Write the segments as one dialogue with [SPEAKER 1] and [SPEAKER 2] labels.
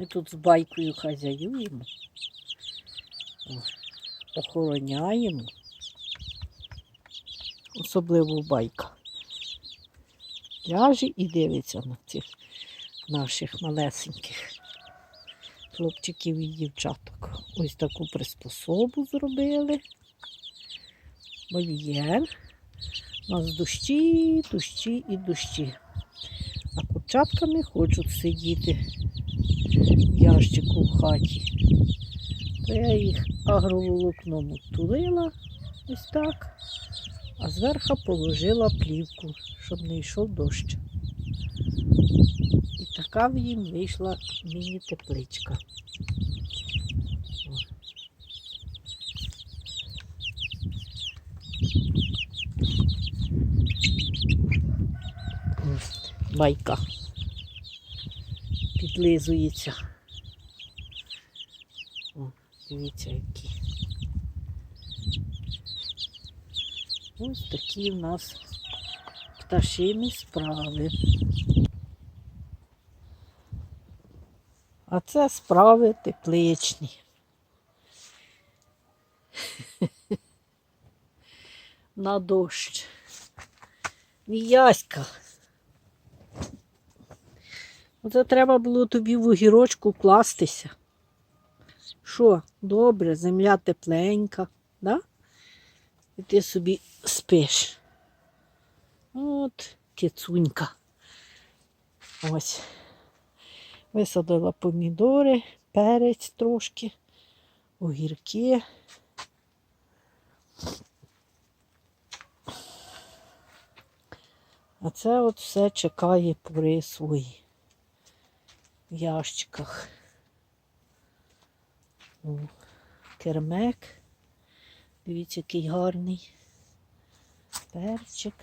[SPEAKER 1] Ми тут з байкою хазяюємо, охороняємо. Особливо байка. Ляже і дивиться на цих наших малесеньких хлопчиків і дівчаток. Ось таку приспособу зробили. Вольєр. У нас дощі, дощі і дощі. А курчатка не хочуть сидіти ящику в хаті. То я їх агроволокном утулила ось так, а зверху положила плівку, щоб не йшов дощ. І така в їм вийшла міні-тепличка. Ось байка підлизується. О, дивіться, які. Ось такі в нас пташині справи. А це справи тепличні. На дощ. Міяська. Оце треба було тобі в огірочку кластися. Що, добре, земля тепленька, да? І ти собі спиш. От кицунька. Ось. Висадила помідори, перець трошки, огірки. А це от все чекає пори свої в ящиках. О, кермек. Дивіться, який гарний. Перчик.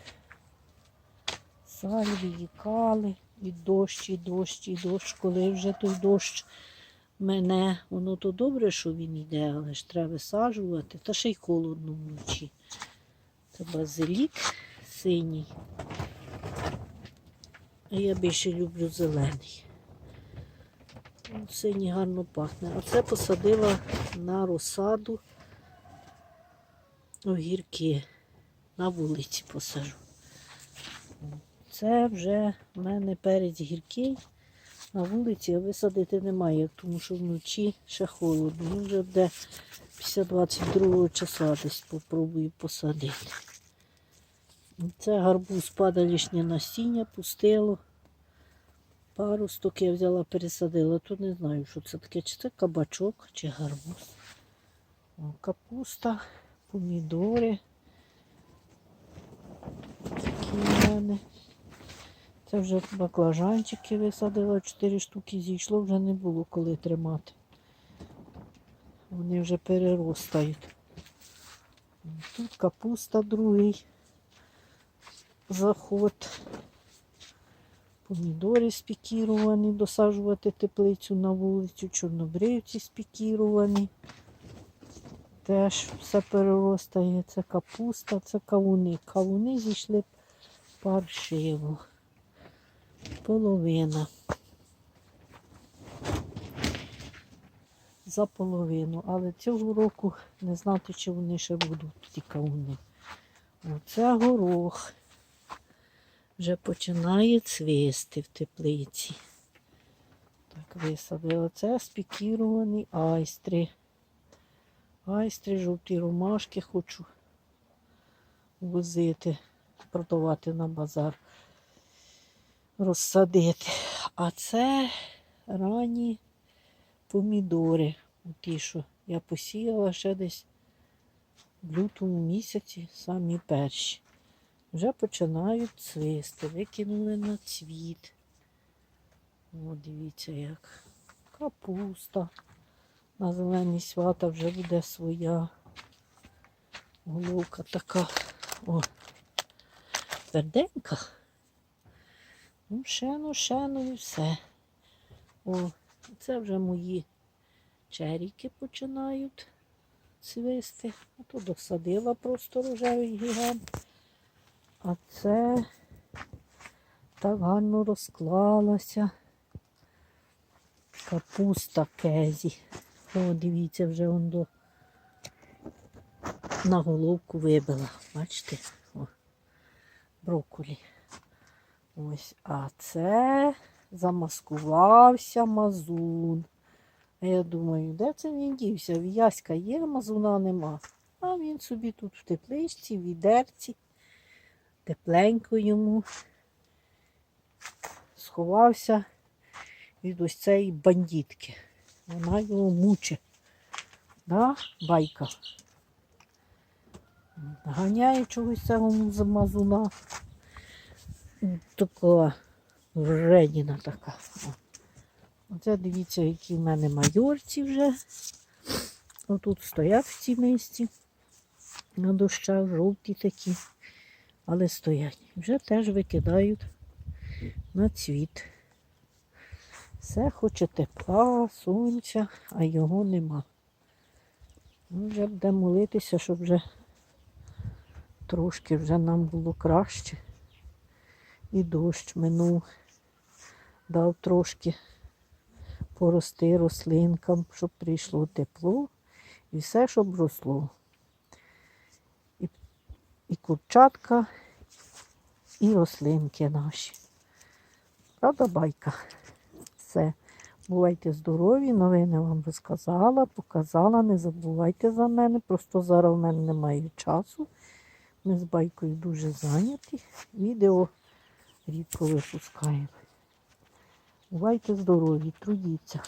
[SPEAKER 1] Сальвії, кали. І дощ, і дощ, і дощ. Коли вже той дощ мене, воно то добре, що він йде, але ж треба висаджувати. Та ще й холодно вночі. Це базилік синій. А я більше люблю зелений. Синій гарно пахне. А це посадила на розсаду огірки. На вулиці посажу. Це вже в мене перець гіркий. На вулиці висадити немає, тому що вночі ще холодно. Ну, вже буде після 22 числа десь попробую посадити. Це гарбуз падалішнє насіння, пустило. Парусток я взяла, пересадила. Тут не знаю, що це таке, чи це кабачок, чи гарбуз. О, капуста, помідори. Такі в мене. Це вже баклажанчики висадила, 4 штуки зійшло, вже не було коли тримати. Вони вже переростають. Тут капуста другий заход. Помідори спікіровані, досаджувати теплицю на вулицю, чорнобривці спікіровані. Теж все переростає. Це капуста, це кавуни. Кавуни зійшли паршиво. Половина. За половину. Але цього року не знати, чи вони ще будуть ці кавуни. Оце горох вже починає цвісти в теплиці. Так, висадила. Це спікіровані айстри. Айстри, жовті ромашки хочу возити, продавати на базар, розсадити. А це ранні помідори. Ті, що я посіяла ще десь в лютому місяці, самі перші вже починають цвісти. Викинули на цвіт. О, дивіться як. Капуста. На зелені свята вже буде своя головка така. О, тверденька. Ну, шену, шену і все. О, це вже мої черіки починають цвісти. А то досадила просто рожевий гігант. А це так гарно розклалося. Капуста кезі. О, дивіться, вже он до на головку вибила. Бачите? О, брокколі. Ось, а це замаскувався мазун. А я думаю, де це він дівся? В'язка є, мазуна нема. А він собі тут в тепличці, в відерці, тепленько йому сховався від ось цієї бандитки. Вона його мучить. Да? Байка. Ганяє чогось цього мазуна. Така вредіна така. Оце дивіться, які в мене майорці вже. Отут стоять в цій мисці. На дощах жовті такі, але стоять. Вже теж викидають на цвіт. Все хоче тепла, сонця, а його нема. Вже буде молитися, щоб вже трошки вже нам було краще. І дощ минув, дав трошки порости рослинкам, щоб прийшло тепло і все, щоб росло. І, курчатка, і рослинки наші. Правда, байка? Все. Бувайте здорові, новини вам розказала, показала. Не забувайте за мене. Просто зараз в мене немає часу. Ми з байкою дуже зайняті. Відео рідко випускаємо. Бувайте здорові, трудіться.